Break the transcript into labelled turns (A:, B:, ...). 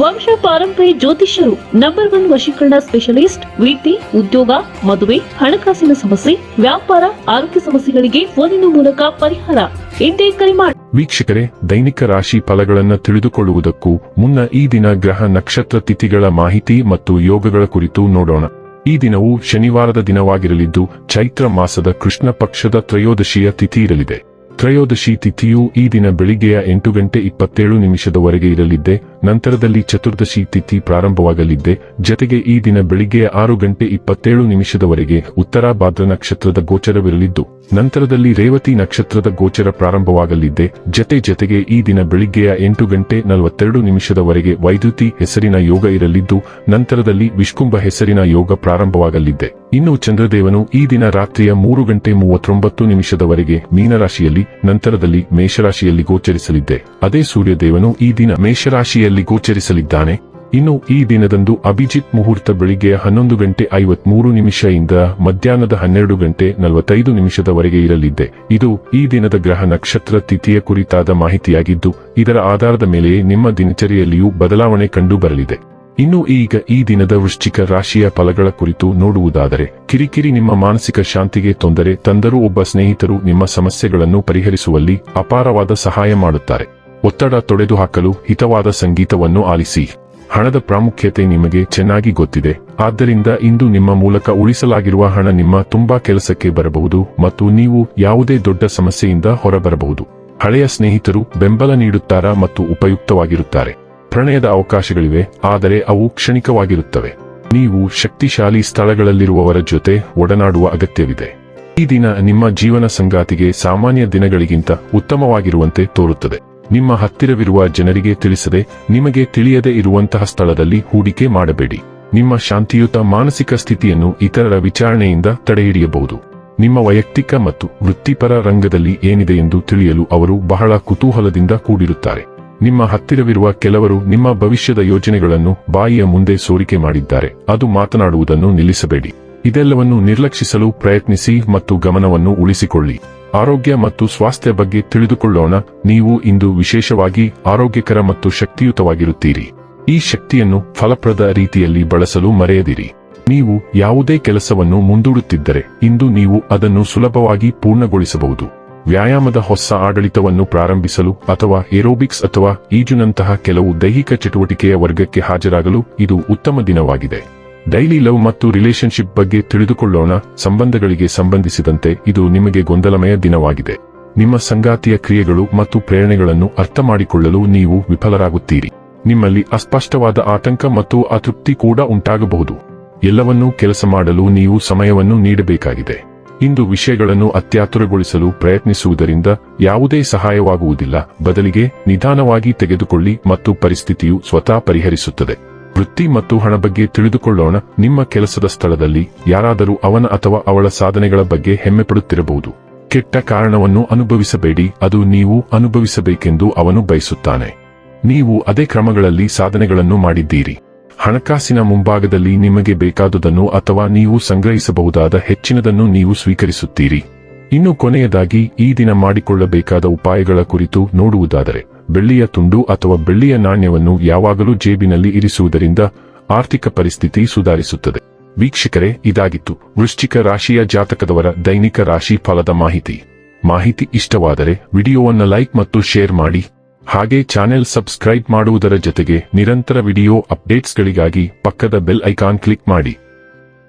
A: ವಂಶ ಪಾರಂಪರ್ಯ ಜ್ಯೋತಿಷ್ಯರು ನಂಬರ್ ಒನ್ ವಶೀಕರಣ ಸ್ಪೆಷಲಿಸ್ಟ್ ವೃತ್ತಿ ಉದ್ಯೋಗ, ಮದುವೆ, ಹಣಕಾಸಿನ ಸಮಸ್ಯೆ, ವ್ಯಾಪಾರ, ಆರೋಗ್ಯ ಸಮಸ್ಯೆಗಳಿಗೆ ಫೋನಿನ ಮೂಲಕ ಪರಿಹಾರ. ಇಂದೇ ಕರೆ ಮಾಡಿ
B: ವೀಕ್ಷಕರೇ, ದೈನಿಕ ರಾಶಿ ಫಲಗಳನ್ನು ತಿಳಿದುಕೊಳ್ಳುವುದಕ್ಕೂ ಮುನ್ನ ಈ ದಿನ ಗ್ರಹ ನಕ್ಷತ್ರ ತಿಥಿಗಳ ಮಾಹಿತಿ ಮತ್ತು ಯೋಗಗಳ ಕುರಿತು ನೋಡೋಣ. ಈ ದಿನವು ಶನಿವಾರದ ದಿನವಾಗಿರಲಿದ್ದು, ಚೈತ್ರ ಮಾಸದ ಕೃಷ್ಣ ಪಕ್ಷದ ತ್ರಯೋದಶಿಯ ತಿಥಿ ಇರಲಿದೆ. ತ್ರಯೋದಶಿ ತಿಥಿಯು ಈ ದಿನ ಬೆಳಿಗ್ಗೆಯ ಎಂಟು ಗಂಟೆ ಇಪ್ಪತ್ತೇಳು ನಿಮಿಷದವರೆಗೆ ಇರಲಿದ್ದೆ ನಂತರದಲ್ಲಿ ಚತುರ್ದಶಿ ತಿಥಿ ಪ್ರಾರಂಭವಾಗಲಿದ್ದೆ. ಜತೆಗೆ ಈ ದಿನ ಬೆಳಿಗ್ಗೆ ಆರು ಗಂಟೆ ಇಪ್ಪತ್ತೇಳು ನಿಮಿಷದವರೆಗೆ ಉತ್ತರ ಭಾದ್ರ ನಕ್ಷತ್ರದ ಗೋಚರವಿರಲಿದ್ದು, ನಂತರದಲ್ಲಿ ರೇವತಿ ನಕ್ಷತ್ರದ ಗೋಚರ ಪ್ರಾರಂಭವಾಗಲಿದ್ದೆ. ಜತೆ ಜತೆಗೆ ಈ ದಿನ ಬೆಳಿಗ್ಗೆಯ ಎಂಟು ಗಂಟೆ ನಲವತ್ತೆರಡು ನಿಮಿಷದವರೆಗೆ ವೈದ್ಯುತಿ ಹೆಸರಿನ ಯೋಗ ಇರಲಿದ್ದು, ನಂತರದಲ್ಲಿ ವಿಷ್ಕುಂಭ ಹೆಸರಿನ ಯೋಗ ಪ್ರಾರಂಭವಾಗಲಿದ್ದೆ. ಇನ್ನು ಚಂದ್ರದೇವನು ಈ ದಿನ ರಾತ್ರಿಯ ಮೂರು ಗಂಟೆ ಮೂವತ್ತೊಂಬತ್ತು ನಿಮಿಷದವರೆಗೆ ಮೀನರಾಶಿಯಲ್ಲಿ, ನಂತರದಲ್ಲಿ ಮೇಷರಾಶಿಯಲ್ಲಿ ಗೋಚರಿಸಲಿದ್ದೆ. ಅದೇ ಸೂರ್ಯದೇವನು ಈ ದಿನ ಮೇಷರಾಶಿಯಲ್ಲಿ ಗೋಚರಿಸಲಿದ್ದಾನೆ. ಇನ್ನು ಈ ದಿನದಂದು ಅಭಿಜಿತ್ ಮುಹೂರ್ತ ಬೆಳಿಗ್ಗೆ ಹನ್ನೊಂದು ಗಂಟೆ ಐವತ್ಮೂರು ನಿಮಿಷದಿಂದ ಮಧ್ಯಾಹ್ನದ ಹನ್ನೆರಡು ಗಂಟೆ ನಲವತ್ತೈದು ನಿಮಿಷದವರೆಗೆ ಇರಲಿದ್ದೆ. ಇದು ಈ ದಿನದ ಗ್ರಹ ನಕ್ಷತ್ರ ತಿಥಿಯ ಕುರಿತಾದ ಮಾಹಿತಿಯಾಗಿದ್ದು, ಇದರ ಆಧಾರದ ಮೇಲೆಯೇ ನಿಮ್ಮ ದಿನಚರಿಯಲ್ಲಿಯೂ ಬದಲಾವಣೆ ಕಂಡು ಬರಲಿದೆ ಇನ್ನು ಈಗ ಈ ದಿನದ ವೃಶ್ಚಿಕ ರಾಶಿಯ ಫಲಗಳ ಕುರಿತು ನೋಡುವುದಾದರೆ, ಕಿರಿಕಿರಿ ನಿಮ್ಮ ಮಾನಸಿಕ ಶಾಂತಿಗೆ ತೊಂದರೆ ತಂದರೂ ಒಬ್ಬ ಸ್ನೇಹಿತರು ನಿಮ್ಮ ಸಮಸ್ಯೆಗಳನ್ನು ಪರಿಹರಿಸುವಲ್ಲಿ ಅಪಾರವಾದ ಸಹಾಯ ಮಾಡುತ್ತಾರೆ. ಒತ್ತಡ ತೊಡೆದುಹಾಕಲು ಹಿತವಾದ ಸಂಗೀತವನ್ನು ಆಲಿಸಿ. ಹಣದ ಪ್ರಾಮುಖ್ಯತೆ ನಿಮಗೆ ಚೆನ್ನಾಗಿ ಗೊತ್ತಿದೆ. ಆದ್ದರಿಂದ ಇಂದು ನಿಮ್ಮ ಮೂಲಕ ಉಳಿಸಲಾಗಿರುವ ಹಣ ನಿಮ್ಮ ತುಂಬಾ ಕೆಲಸಕ್ಕೆ ಬರಬಹುದು ಮತ್ತು ನೀವು ಯಾವುದೇ ದೊಡ್ಡ ಸಮಸ್ಯೆಯಿಂದ ಹೊರಬರಬಹುದು. ಹಳೆಯ ಸ್ನೇಹಿತರು ಬೆಂಬಲ ನೀಡುತ್ತಾರಾ ಮತ್ತು ಉಪಯುಕ್ತವಾಗಿರುತ್ತಾರೆ. ಪ್ರಣಯದ ಅವಕಾಶಗಳಿವೆ, ಆದರೆ ಅವು ಕ್ಷಣಿಕವಾಗಿರುತ್ತವೆ. ನೀವು ಶಕ್ತಿಶಾಲಿ ಸ್ಥಳಗಳಲ್ಲಿರುವವರ ಜೊತೆ ಒಡನಾಡುವ ಅಗತ್ಯವಿದೆ. ಈ ದಿನ ನಿಮ್ಮ ಜೀವನ ಸಂಗಾತಿಗೆ ಸಾಮಾನ್ಯ ದಿನಗಳಿಗಿಂತ ಉತ್ತಮವಾಗಿರುವಂತೆ ತೋರುತ್ತದೆ. ನಿಮ್ಮ ಹತ್ತಿರವಿರುವ ಜನರಿಗೆ ತಿಳಿಸದೆ ನಿಮಗೆ ತಿಳಿಯದೆ ಇರುವಂತಹ ಸ್ಥಳದಲ್ಲಿ ಹೂಡಿಕೆ ಮಾಡಬೇಡಿ. ನಿಮ್ಮ ಶಾಂತಿಯುತ ಮಾನಸಿಕ ಸ್ಥಿತಿಯನ್ನು ಇತರರ ವಿಚಾರಣೆಯಿಂದ ತಡೆಹಿಡಿಯಬಹುದು. ನಿಮ್ಮ ವೈಯಕ್ತಿಕ ಮತ್ತು ವೃತ್ತಿಪರ ರಂಗದಲ್ಲಿ ಏನಿದೆ ಎಂದು ತಿಳಿಯಲು ಅವರು ಬಹಳ ಕುತೂಹಲದಿಂದ ಕೂಡಿರುತ್ತಾರೆ. ನಿಮ್ಮ ಹತ್ತಿರವಿರುವ ಕೆಲವರು ನಿಮ್ಮ ಭವಿಷ್ಯದ ಯೋಜನೆಗಳನ್ನು ಬಾಯಿಯ ಮುಂದೆ ಸೋರಿಕೆ ಮಾಡಿದ್ದಾರೆ. ಅದು ಮಾತನಾಡುವುದನ್ನು ನಿಲ್ಲಿಸಬೇಡಿ. ಇದೆಲ್ಲವನ್ನು ನಿರ್ಲಕ್ಷಿಸಲು ಪ್ರಯತ್ನಿಸಿ ಮತ್ತು ಗಮನವನ್ನು ಉಳಿಸಿಕೊಳ್ಳಿ. ಆರೋಗ್ಯ ಮತ್ತು ಸ್ವಾಸ್ಥ್ಯ ಬಗ್ಗೆ ತಿಳಿದುಕೊಳ್ಳೋಣ. ನೀವು ಇಂದು ವಿಶೇಷವಾಗಿ ಆರೋಗ್ಯಕರ ಮತ್ತು ಶಕ್ತಿಯುತವಾಗಿರುತ್ತೀರಿ. ಈ ಶಕ್ತಿಯನ್ನು ಫಲಪ್ರದ ರೀತಿಯಲ್ಲಿ ಬಳಸಲು ಮರೆಯದಿರಿ. ನೀವು ಯಾವುದೇ ಕೆಲಸವನ್ನು ಮುಂದೂಡುತ್ತಿದ್ದರೆ, ಇಂದು ನೀವು ಅದನ್ನು ಸುಲಭವಾಗಿ ಪೂರ್ಣಗೊಳಿಸಬಹುದು. ವ್ಯಾಯಾಮದ ಹೊಸ ಆಡಳಿತವನ್ನು ಪ್ರಾರಂಭಿಸಲು ಅಥವಾ ಏರೋಬಿಕ್ಸ್ ಅಥವಾ ಈಜುನಂತಹ ಕೆಲವು ದೈಹಿಕ ಚಟುವಟಿಕೆಯ ವರ್ಗಕ್ಕೆ ಹಾಜರಾಗಲು ಇದು ಉತ್ತಮ ದಿನವಾಗಿದೆ. ಡೈಲಿ ಲವ್ ಮತ್ತು ರಿಲೇಶನ್ಶಿಪ್ ಬಗ್ಗೆ ತಿಳಿದುಕೊಳ್ಳೋಣ. ಸಂಬಂಧಗಳಿಗೆ ಸಂಬಂಧಿಸಿದಂತೆ ಇದು ನಿಮಗೆ ಗೊಂದಲಮಯ ದಿನವಾಗಿದೆ. ನಿಮ್ಮ ಸಂಗಾತಿಯ ಕ್ರಿಯೆಗಳು ಮತ್ತು ಪ್ರೇರಣೆಗಳನ್ನು ಅರ್ಥ ಮಾಡಿಕೊಳ್ಳಲು ನೀವು ವಿಫಲರಾಗುತ್ತೀರಿ. ನಿಮ್ಮಲ್ಲಿ ಅಸ್ಪಷ್ಟವಾದ ಆತಂಕ ಮತ್ತು ಅತೃಪ್ತಿ ಕೂಡ ಉಂಟಾಗಬಹುದು. ಎಲ್ಲವನ್ನೂ ಕೆಲಸ ಮಾಡಲು ನೀವು ಸಮಯವನ್ನು ನೀಡಬೇಕಾಗಿದೆ. ಇಂದು ವಿಷಯಗಳನ್ನು ಅತ್ಯಾತುರಗೊಳಿಸಲು ಪ್ರಯತ್ನಿಸುವುದರಿಂದ ಯಾವುದೇ ಸಹಾಯವಾಗುವುದಿಲ್ಲ. ಬದಲಿಗೆ ನಿಧಾನವಾಗಿ ತೆಗೆದುಕೊಳ್ಳಿ ಮತ್ತು ಪರಿಸ್ಥಿತಿಯು ಸ್ವತಃ ಪರಿಹರಿಸುತ್ತದೆ. ವೃತ್ತಿ ಮತ್ತು ಹಣ ಬಗ್ಗೆ ತಿಳಿದುಕೊಳ್ಳೋಣ. ನಿಮ್ಮ ಕೆಲಸದ ಸ್ಥಳದಲ್ಲಿ ಯಾರಾದರೂ ಅವನ ಅಥವಾ ಅವಳ ಸಾಧನೆಗಳ ಬಗ್ಗೆ ಹೆಮ್ಮೆಪಡುತ್ತಿರಬಹುದು ಕೆಟ್ಟ ಕಾರಣವನ್ನು ಅನುಭವಿಸಬೇಡಿ. ಅದು ನೀವು ಅನುಭವಿಸಬೇಕೆಂದು ಅವನು ಬಯಸುತ್ತಾನೆ. ನೀವು ಅದೇ ಕ್ರಮಗಳಲ್ಲಿ ಸಾಧನೆಗಳನ್ನು ಮಾಡಿದ್ದೀರಿ. ಹಣಕಾಸಿನ ಮುಂಭಾಗದಲ್ಲಿ ನಿಮಗೆ ಬೇಕಾದುದನ್ನು ಅಥವಾ ನೀವು ಸಂಗ್ರಹಿಸಬಹುದಾದ ಹೆಚ್ಚಿನದನ್ನು ನೀವು ಸ್ವೀಕರಿಸುತ್ತೀರಿ. ಇನ್ನು ಕೊನೆಯದಾಗಿ, ಈ ದಿನ ಮಾಡಿಕೊಳ್ಳಬೇಕಾದ ಉಪಾಯಗಳ ಕುರಿತು ನೋಡುವುದಾದರೆ ಬೆಳ್ಳಿಯ ತುಂಡು ಅಥವಾ ಬೆಳ್ಳಿಯ ನಾಣ್ಯವನ್ನು ಯಾವಾಗಲೂ ಜೇಬಿನಲ್ಲಿ ಇರಿಸುವುದರಿಂದ ಆರ್ಥಿಕ ಪರಿಸ್ಥಿತಿ ಸುಧಾರಿಸುತ್ತದೆ. ವೀಕ್ಷಕರೇ, ಇದಾಗಿತ್ತು ವೃಶ್ಚಿಕ ರಾಶಿಯ ಜಾತಕದವರ ದೈನಿಕ ರಾಶಿ ಫಲದ ಮಾಹಿತಿ. ಮಾಹಿತಿ ಇಷ್ಟವಾದರೆ ವಿಡಿಯೋವನ್ನು ಲೈಕ್ ಮತ್ತು ಶೇರ್ ಮಾಡಿ. ಹಾಗೆ ಚಾನೆಲ್ ಸಬ್ಸ್ಕ್ರೈಬ್ ಮಾಡುವುದರ ಜೊತೆಗೆ ನಿರಂತರ ವಿಡಿಯೋ ಅಪ್ಡೇಟ್ಸ್ಗಳಿಗಾಗಿ ಪಕ್ಕದ ಬೆಲ್ ಐಕಾನ್ ಕ್ಲಿಕ್ ಮಾಡಿ.